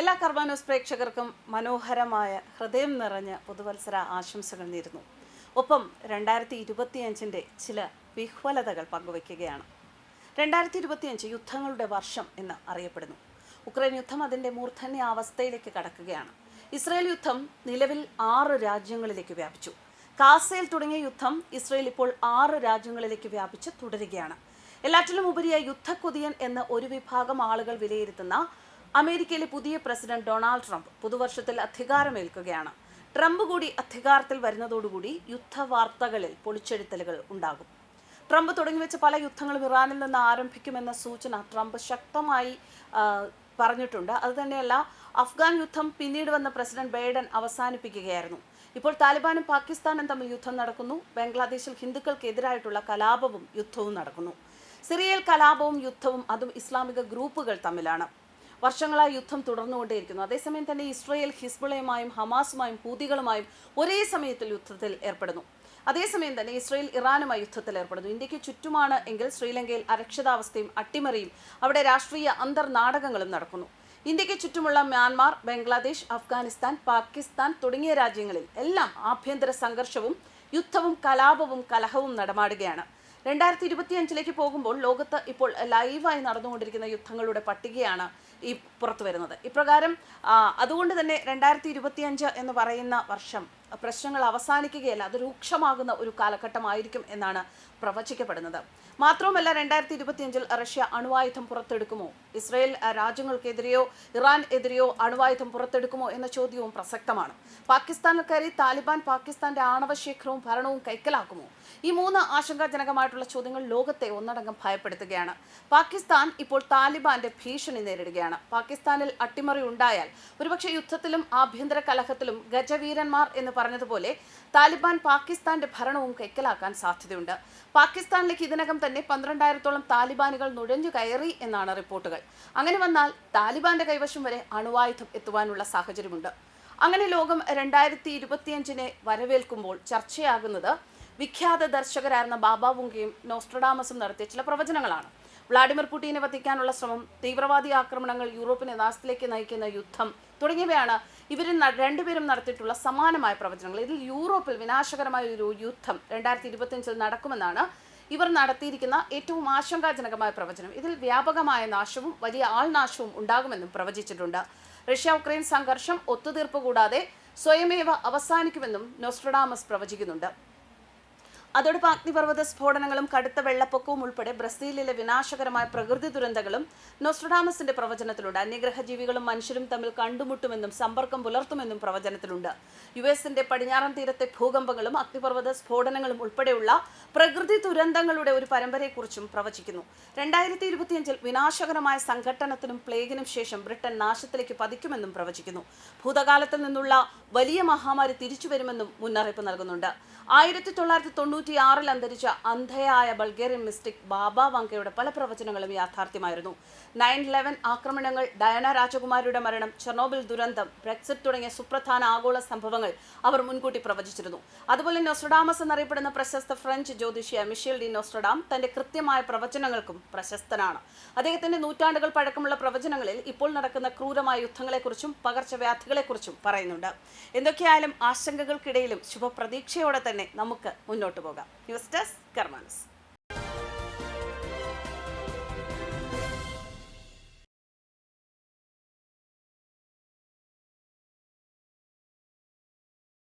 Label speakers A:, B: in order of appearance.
A: എല്ലാ കർമാനോസ് പ്രേക്ഷകർക്കും മനോഹരമായ ഹൃദയം നിറഞ്ഞ പുതുവത്സര ആശംസകൾ നേരുന്നു. ഒപ്പം രണ്ടായിരത്തി ഇരുപത്തിയഞ്ചിന്റെ ചില വിഹ്വലതകൾ പങ്കുവയ്ക്കുകയാണ്. രണ്ടായിരത്തി ഇരുപത്തിയഞ്ച് യുദ്ധങ്ങളുടെ വർഷം എന്ന് അറിയപ്പെടുന്നു. ഉക്രൈൻ യുദ്ധം അതിന്റെ മൂർധന്യ അവസ്ഥയിലേക്ക് കടക്കുകയാണ്. ഇസ്രയേൽ യുദ്ധം നിലവിൽ ആറ് രാജ്യങ്ങളിലേക്ക് വ്യാപിച്ചു. കാസയിൽ തുടങ്ങിയ യുദ്ധം ഇസ്രയേൽ ഇപ്പോൾ ആറ് രാജ്യങ്ങളിലേക്ക് വ്യാപിച്ച് തുടരുകയാണ്. എല്ലാറ്റിലും ഉപരിയായി യുദ്ധക്കൊതിയൻ എന്ന് ഒരു വിഭാഗം ആളുകൾ വിലയിരുത്തുന്ന അമേരിക്കയിലെ പുതിയ പ്രസിഡന്റ് ഡൊണാൾഡ് ട്രംപ് പുതുവർഷത്തിൽ അധികാരമേൽക്കുകയാണ്. ട്രംപ് കൂടി അധികാരത്തിൽ വരുന്നതോടുകൂടി യുദ്ധവാർത്തകളിൽ പൊളിച്ചെഴുത്തലുകൾ ഉണ്ടാകും. ട്രംപ് തുടങ്ങിവെച്ച പല യുദ്ധങ്ങളും ഇറാനിൽ നിന്ന് ആരംഭിക്കുമെന്ന സൂചന ട്രംപ് ശക്തമായി പറഞ്ഞിട്ടുണ്ട്. അതുതന്നെയല്ല അഫ്ഗാൻ യുദ്ധം പിന്നീട് വന്ന പ്രസിഡന്റ് ബൈഡൻ അവസാനിപ്പിക്കുകയായിരുന്നു. ഇപ്പോൾ താലിബാനും പാകിസ്ഥാനും തമ്മിൽ യുദ്ധം നടക്കുന്നു. ബംഗ്ലാദേശിൽ ഹിന്ദുക്കൾക്കെതിരായിട്ടുള്ള കലാപവും യുദ്ധവും നടക്കുന്നു. സിറിയയിൽ കലാപവും യുദ്ധവും അതും ഇസ്ലാമിക ഗ്രൂപ്പുകൾ തമ്മിലാണ്. വർഷങ്ങളായി യുദ്ധം തുടർന്നുകൊണ്ടേയിരിക്കുന്നു. അതേസമയം തന്നെ ഇസ്രയേൽ ഹിസ്ബുളയുമായും ഹമാസുമായും ഹൂതികളുമായും ഒരേ സമയത്തിൽ യുദ്ധത്തിൽ ഏർപ്പെടുന്നു. അതേസമയം തന്നെ ഇസ്രയേൽ ഇറാനുമായി യുദ്ധത്തിൽ ഏർപ്പെടുന്നു. ഇന്ത്യയ്ക്ക് ചുറ്റുമാണ് എങ്കിൽ ശ്രീലങ്കയിൽ അരക്ഷിതാവസ്ഥയും അട്ടിമറിയും അവിടെ രാഷ്ട്രീയ അന്തർനാടകങ്ങളും നടക്കുന്നു. ഇന്ത്യയ്ക്ക് ചുറ്റുമുള്ള മ്യാൻമാർ ബംഗ്ലാദേശ് അഫ്ഗാനിസ്ഥാൻ പാകിസ്ഥാൻ തുടങ്ങിയ രാജ്യങ്ങളിൽ എല്ലാം ആഭ്യന്തര സംഘർഷവും യുദ്ധവും കലാപവും കലഹവും നടമാടുകയാണ്. രണ്ടായിരത്തി ഇരുപത്തിയഞ്ചിലേക്ക് പോകുമ്പോൾ ലോകത്ത് ഇപ്പോൾ ലൈവായി നടന്നുകൊണ്ടിരിക്കുന്ന യുദ്ധങ്ങളുടെ പട്ടികയാണ് ഈ പുറത്തു വരുന്നത് ഇപ്രകാരം അതുകൊണ്ട് തന്നെ രണ്ടായിരത്തി ഇരുപത്തിയഞ്ച് എന്ന് പറയുന്ന വർഷം പ്രശ്നങ്ങൾ അവസാനിക്കുകയല്ല അത് രൂക്ഷമാകുന്ന ഒരു കാലഘട്ടമായിരിക്കും എന്നാണ് പ്രവചിക്കപ്പെടുന്നത്. മാത്രവുമല്ല രണ്ടായിരത്തി ഇരുപത്തിയഞ്ചിൽ റഷ്യ അണുവായുധം പുറത്തെടുക്കുമോ? ഇസ്രയേൽ രാജ്യങ്ങൾക്കെതിരെയോ ഇറാൻ എതിരെയോ അണുവായുധം പുറത്തെടുക്കുമോ എന്ന ചോദ്യവും പ്രസക്തമാണ്. പാകിസ്ഥാനിൽ കയറി താലിബാൻ പാകിസ്ഥാന്റെ ആണവശേഖരവും ഭരണവും കൈക്കലാക്കുമോ? ഈ മൂന്ന് ആശങ്കാജനകമായിട്ടുള്ള ചോദ്യങ്ങൾ ലോകത്തെ ഒന്നടങ്കം ഭയപ്പെടുത്തുകയാണ്. പാകിസ്ഥാൻ ഇപ്പോൾ താലിബാന്റെ ഭീഷണി നേരിടുകയാണ്. പാകിസ്ഥാനിൽ അട്ടിമറി ഉണ്ടായാൽ ഒരുപക്ഷെ യുദ്ധത്തിലും ആഭ്യന്തര കലഹത്തിലും ഗജവീരന്മാർ എന്ന് പറഞ്ഞതുപോലെ താലിബാൻ പാകിസ്ഥാന്റെ ഭരണവും കൈക്കലാക്കാൻ സാധ്യതയുണ്ട്. പാകിസ്ഥാനിലേക്ക് ഇതിനകം തന്നെ പന്ത്രണ്ടായിരത്തോളം താലിബാനുകൾ നുഴഞ്ഞു കയറി എന്നാണ് റിപ്പോർട്ടുകൾ. അങ്ങനെ വന്നാൽ താലിബാന്റെ കൈവശം വരെ അണുവായുധം എത്തുവാനുള്ള സാഹചര്യമുണ്ട്. അങ്ങനെ ലോകം രണ്ടായിരത്തി ഇരുപത്തിയഞ്ചിനെ വരവേൽക്കുമ്പോൾ ചർച്ചയാകുന്നത് വിഖ്യാത ദർശകരായിരുന്ന ബാബ വുങ്കയും നോസ്ട്രഡാമസും നടത്തിയ ചില പ്രവചനങ്ങളാണ്. വ്ളാഡിമിർ പുടിനെ വധിക്കാനുള്ള ശ്രമം തീവ്രവാദി ആക്രമണങ്ങൾ യൂറോപ്പിനെ നാശത്തിലേക്ക് നയിക്കുന്ന യുദ്ധം തുടങ്ങിയവയാണ് ഇവരിൽ രണ്ടുപേരും നടത്തിയിട്ടുള്ള സമാനമായ പ്രവചനങ്ങൾ. ഇതിൽ യൂറോപ്പിൽ വിനാശകരമായ ഒരു യുദ്ധം രണ്ടായിരത്തി ഇരുപത്തിയഞ്ചിൽ നടക്കുമെന്നാണ് ഇവർ നടത്തിയിരിക്കുന്ന ഏറ്റവും ആശങ്കാജനകമായ പ്രവചനം. ഇതിൽ വ്യാപകമായ നാശവും വലിയ ആൾനാശവും ഉണ്ടാകുമെന്നും പ്രവചിച്ചിട്ടുണ്ട്. റഷ്യ ഉക്രൈൻ സംഘർഷം ഒത്തുതീർപ്പ് കൂടാതെ സ്വയമേവ അവസാനിക്കുമെന്നും നോസ്ട്രഡാമസ് പ്രവചിക്കുന്നുണ്ട്. അതോടൊപ്പം അഗ്നിപർവത സ്ഫോടനങ്ങളും കടുത്ത വെള്ളപ്പൊക്കവും ഉൾപ്പെടെ ബ്രസീലിലെ വിനാശകരമായ പ്രകൃതി ദുരന്തങ്ങളും നോസ്ട്രഡാമസിന്റെ പ്രവചനത്തിലുണ്ട്. അന്യഗ്രഹ ജീവികളും മനുഷ്യരും തമ്മിൽ കണ്ടുമുട്ടുമെന്നും സമ്പർക്കം പുലർത്തുമെന്നും പ്രവചനത്തിലുണ്ട്. യു എസിന്റെ പടിഞ്ഞാറൻ തീരത്തെ ഭൂകമ്പങ്ങളും അഗ്നിപർവത സ്ഫോടനങ്ങളും ഉൾപ്പെടെയുള്ള പ്രകൃതി ദുരന്തങ്ങളുടെ ഒരു പരമ്പരയെക്കുറിച്ചും പ്രവചിക്കുന്നു. രണ്ടായിരത്തി ഇരുപത്തിയഞ്ചിൽ വിനാശകരമായ സംഘട്ടനത്തിനും പ്ലേഗിനും ശേഷം ബ്രിട്ടൻ നാശത്തിലേക്ക് പതിക്കുമെന്നും പ്രവചിക്കുന്നു. ഭൂതകാലത്തിൽ നിന്നുള്ള വലിയ മഹാമാരി തിരിച്ചുവരുമെന്നും മുന്നറിയിപ്പ് നൽകുന്നുണ്ട്. ആയിരത്തി തൊള്ളായിരത്തി തൊണ്ണൂറ്റി ആറിൽ അന്തരിച്ച അന്ധയായ ബൾഗേറിയൻ മിസ്റ്റിക് ബാബ വങ്കയുടെ പല പ്രവചനങ്ങളും യാഥാർത്ഥ്യമായിരുന്നു. നയൻ ലെവൻ ആക്രമണങ്ങൾ ഡയന രാജകുമാരിയുടെ മരണം ചെർണോബിൽ ദുരന്തം ബ്രെക്സിറ്റ് തുടങ്ങിയ സുപ്രധാന ആഗോള സംഭവങ്ങൾ അവർ മുൻകൂട്ടി പ്രവചിച്ചിരുന്നു. അതുപോലെ നോസ്ട്രഡാമസ് എന്നറിയപ്പെടുന്ന പ്രശസ്ത ഫ്രഞ്ച് ജ്യോതിഷിയ മിഷേൽ ഡി നോസ്ട്രഡാം തന്റെ കൃത്യമായ പ്രവചനങ്ങൾക്കും പ്രശസ്തനാണ്. അദ്ദേഹത്തിന്റെ നൂറ്റാണ്ടുകൾ പഴക്കമുള്ള പ്രവചനങ്ങളിൽ ഇപ്പോൾ നടക്കുന്ന ക്രൂരമായ യുദ്ധങ്ങളെക്കുറിച്ചും പകർച്ചവ്യാധികളെക്കുറിച്ചും പറയുന്നുണ്ട്. എന്തൊക്കെയായാലും ആശങ്കകൾക്കിടയിലും ശുഭപ്രതീക്ഷയോടെ തന്നെ നമുക്ക് മുന്നോട്ട് പോകാം. News desk കർമാനസ്.